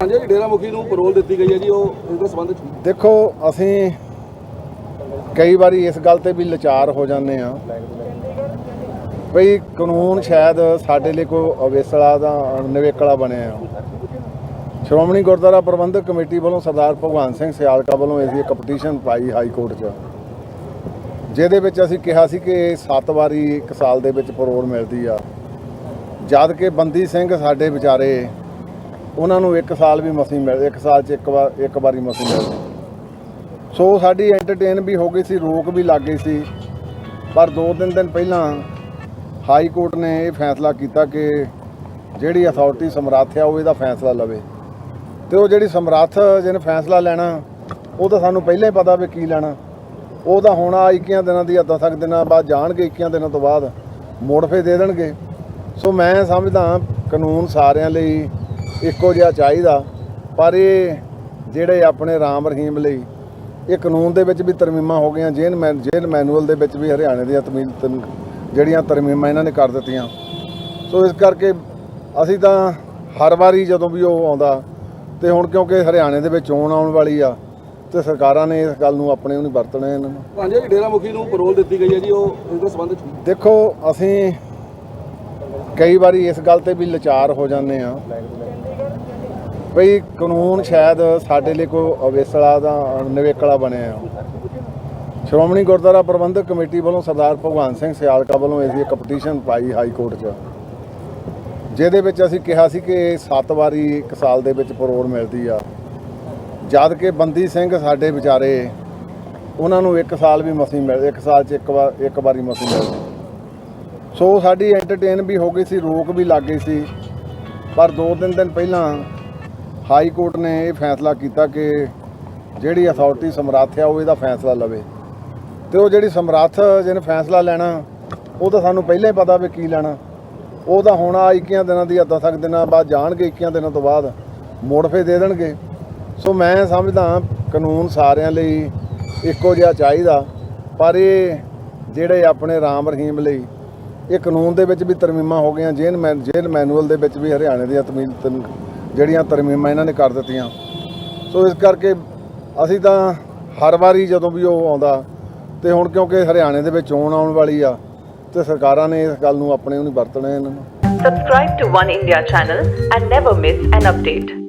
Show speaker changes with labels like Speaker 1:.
Speaker 1: ਹਾਂਜੀ ਡੇਰਾ ਮੁਖੀ ਨੂੰ ਪਰੋਲ ਦਿੱਤੀ ਗਈ ਹੈ ਜੀ, ਉਹ ਇਸ ਦੇ ਸੰਬੰਧ ਵਿੱਚ
Speaker 2: ਦੇਖੋ, ਅਸੀਂ ਕਈ ਵਾਰੀ ਇਸ ਗੱਲ ਤੇ ਵੀ ਲਾਚਾਰ ਹੋ ਜਾਂਦੇ ਆ ਭਈ ਕਾਨੂੰਨ ਸ਼ਾਇਦ ਸਾਡੇ ਲਈ ਕੋਈ ਅਵੇਸਲਾ ਦਾ ਨਿਵੇਕਲਾ ਬਣਿਆ ਆ। ਸ਼੍ਰੋਮਣੀ ਗੁਰਦੁਆਰਾ ਪ੍ਰਬੰਧਕ ਕਮੇਟੀ ਵੱਲੋਂ ਸਰਦਾਰ ਭਗਵਾਨ ਸਿੰਘ ਸਿਆਲਕਾ ਵੱਲੋਂ ਅਸੀਂ ਇੱਕ ਪਟੀਸ਼ਨ ਪਾਈ ਹਾਈ ਕੋਰਟ 'ਚ। ਜਿਹਦੇ ਵਿੱਚ ਅਸੀਂ ਕਿਹਾ ਸੀ ਕਿ 7 ਵਾਰੀ ਇੱਕ ਸਾਲ ਦੇ ਵਿੱਚ ਪਰੋਲ ਮਿਲਦੀ ਆ। ਜਦ ਕਿ ਬੰਦੀ ਸਿੰਘ ਸਾਡੇ ਵਿਚਾਰੇ ਉਹਨਾਂ ਨੂੰ ਇੱਕ ਸਾਲ ਵੀ ਮਸੀਂ ਮਿਲ, ਇੱਕ ਸਾਲ 'ਚ ਇੱਕ ਵਾਰ, ਇੱਕ ਵਾਰੀ ਮਸੀਂ ਮਿਲਦੀ ਸੋ ਸਾਡੀ ਐਂਟਰਟੇਨ ਵੀ ਹੋ ਗਈ ਸੀ, ਰੋਕ ਵੀ ਲੱਗ ਗਈ ਸੀ। ਪਰ ਦੋ ਤਿੰਨ ਦਿਨ ਪਹਿਲਾਂ ਹਾਈ ਕੋਰਟ ਨੇ ਇਹ ਫੈਸਲਾ ਕੀਤਾ ਕਿ ਜਿਹੜੀ ਅਥਾਰਟੀ ਸਮਰੱਥ ਆ, ਉਹ ਇਹਦਾ ਫੈਸਲਾ ਲਵੇ। ਤੇ ਉਹ ਜਿਹੜੀ ਸਮਰੱਥ ਜਿਹਨੇ ਫੈਸਲਾ ਲੈਣਾ, ਉਹ ਤਾਂ ਸਾਨੂੰ ਪਹਿਲਾਂ ਹੀ ਪਤਾ ਵੀ ਕੀ ਲੈਣਾ। ਉਹ ਤਾਂ ਹੁਣ ਆ 21 ਦਿਨਾਂ ਦੀ ਅੱਧਾ ਤੱਕ ਦਿਨਾਂ ਬਾਅਦ ਜਾਣਗੇ 21 ਦਿਨਾਂ ਤੋਂ ਬਾਅਦ ਮੋੜ ਫੇ ਦੇ ਦੇਣਗੇ। ਸੋ ਮੈਂ ਸਮਝਦਾ ਕਾਨੂੰਨ ਸਾਰਿਆਂ ਲਈ ਇੱਕੋ ਜਿਹਾ ਚਾਹੀਦਾ। ਪਰ ਇਹ ਜਿਹੜੇ ਆਪਣੇ ਰਾਮ ਰਹੀਮ ਲਈ ਇਹ ਕਾਨੂੰਨ ਦੇ ਵਿੱਚ ਵੀ ਤਰਮੀਮਾਂ ਹੋ ਗਈਆਂ। ਜੇਨ ਮੈਨ ਜੇਨ ਮੈਨੂਅਲ ਦੇ ਵਿੱਚ ਵੀ ਹਰਿਆਣੇ ਦੀਆਂ ਤਮੀਮ ਤਮ- ਜਿਹੜੀਆਂ ਤਰਮੀਮਾਂ ਇਹਨਾਂ ਨੇ ਕਰ ਦਿੱਤੀਆਂ। ਸੋ ਇਸ ਕਰਕੇ ਅਸੀਂ ਤਾਂ ਹਰ ਵਾਰੀ ਜਦੋਂ ਵੀ ਉਹ ਆਉਂਦਾ ਤੇ ਹੁਣ ਕਿਉਂਕਿ ਹਰਿਆਣੇ ਦੇ ਵਿੱਚ ਚੋਣ ਆਉਣ ਵਾਲੀ ਆ ਤੇ ਸਰਕਾਰਾਂ ਨੇ ਇਸ ਗੱਲ ਨੂੰ ਆਪਣੇ ਉਹ ਨਹੀਂ ਵਰਤਣਾ ਇਹਨਾਂ ਨੂੰ।
Speaker 1: ਹਾਂਜੀ ਡੇਰਾ ਮੁਖੀ ਨੂੰ ਪਰੋਲ ਦਿੱਤੀ ਗਈ ਹੈ ਜੀ ਉਹ ਇਸ ਦੇ ਸੰਬੰਧ ਵਿੱਚ
Speaker 2: ਦੇਖੋ ਅਸੀਂ ਕਈ ਵਾਰੀ ਇਸ ਗੱਲ ਤੇ ਵੀ ਲਾਚਾਰ ਹੋ ਜਾਂਦੇ ਆ। ਭਈ ਕਾਨੂੰਨ ਸ਼ਾਇਦ ਸਾਡੇ ਲਈ ਕੋਈ ਅਵੇਸਲਾ ਦਾ ਨਿਵੇਕਲਾ ਬਣਿਆ ਆ। ਸ਼੍ਰੋਮਣੀ ਗੁਰਦੁਆਰਾ ਪ੍ਰਬੰਧਕ ਕਮੇਟੀ ਵੱਲੋਂ ਸਰਦਾਰ ਭਗਵਾਨ ਸਿੰਘ ਸਿਆਲਕਾ ਵੱਲੋਂ ਅਸੀਂ ਇੱਕ ਪਟੀਸ਼ਨ ਪਾਈ ਹਾਈ ਕੋਰਟ 'ਚ। ਜਿਹਦੇ ਵਿੱਚ ਅਸੀਂ ਕਿਹਾ ਸੀ ਕਿ 7 ਵਾਰੀ ਇੱਕ ਸਾਲ ਦੇ ਵਿੱਚ ਪਰੋਲ ਮਿਲਦੀ ਆ। ਜਦ ਕਿ ਬੰਦੀ ਸਿੰਘ ਸਾਡੇ ਵਿਚਾਰੇ, ਉਹਨਾਂ ਨੂੰ ਇੱਕ ਸਾਲ ਵੀ ਮਸੀਂ ਮਿਲ, ਇੱਕ ਸਾਲ 'ਚ ਇੱਕ ਵਾਰ, ਇੱਕ ਵਾਰੀ ਮਸੀ ਮਿਲਦੀ। ਸੋ ਸਾਡੀ ਐਂਟਰਟੇਨ ਵੀ ਹੋ ਗਈ ਸੀ, ਰੋਕ ਵੀ ਲੱਗ ਗਈ ਸੀ। ਪਰ ਦੋ ਤਿੰਨ ਦਿਨ ਪਹਿਲਾਂ ਹਾਈ ਕੋਰਟ ਨੇ ਇਹ ਫੈਸਲਾ ਕੀਤਾ ਕਿ ਜਿਹੜੀ ਅਥਾਰਟੀ ਸਮਰੱਥ ਆ, ਉਹ ਇਹਦਾ ਫੈਸਲਾ ਲਵੇ। ਤੇ ਉਹ ਜਿਹੜੀ ਸਮਰੱਥ ਜਿਹਨੇ ਫੈਸਲਾ ਲੈਣਾ, ਉਹ ਤਾਂ ਸਾਨੂੰ ਪਹਿਲਾਂ ਹੀ ਪਤਾ ਵੀ ਕੀ ਲੈਣਾ। ਉਹ ਤਾਂ ਹੁਣ ਆ 21 ਦਿਨਾਂ ਦੀ ਅੱਧਾ ਤੱਕ ਦਿਨਾਂ ਬਾਅਦ ਜਾਣਗੇ 21 ਦਿਨਾਂ ਤੋਂ ਬਾਅਦ ਮੋੜ ਫੇ ਦੇ ਦੇਣਗੇ। ਸੋ ਮੈਂ ਸਮਝਦਾ ਕਾਨੂੰਨ ਸਾਰਿਆਂ ਲਈ ਇੱਕੋ ਜਿਹਾ ਚਾਹੀਦਾ, ਪਰ ਇਹ ਜਿਹੜੇ ਆਪਣੇ ਰਾਮ ਰਹੀਮ ਲਈ ਇਹ ਕਾਨੂੰਨ ਦੇ ਵਿੱਚ ਵੀ ਤਰਮੀਮਾਂ ਹੋ ਗਈਆਂ ਜੇਨ ਮੈਨ ਜੇਲ ਮੈਨੂਅਲ ਦੇ ਵਿੱਚ ਵੀ ਹਰਿਆਣੇ ਦੀਆਂ ਤਮੀਮ ਜਿਹੜੀਆਂ ਤਰਮੀਮਾਂ ਇਹਨਾਂ ਨੇ ਕਰ ਦਿੱਤੀਆਂ ਸੋ ਇਸ ਕਰਕੇ ਅਸੀਂ ਤਾਂ ਹਰ ਵਾਰੀ ਜਦੋਂ ਵੀ ਉਹ ਆਉਂਦਾ ਤੇ ਹੁਣ ਕਿਉਂਕਿ ਹਰਿਆਣੇ ਦੇ ਵਿੱਚ ਚੋਣ ਆਉਣ ਵਾਲੀ ਆ, ਤੇ ਸਰਕਾਰਾਂ ਨੇ ਇਸ ਗੱਲ ਨੂੰ ਆਪਣੇ ਉਹ ਵਰਤਣਾ ਇਹਨਾਂ ਨੂੰ
Speaker 3: Subscribe to One India channel and never miss an update.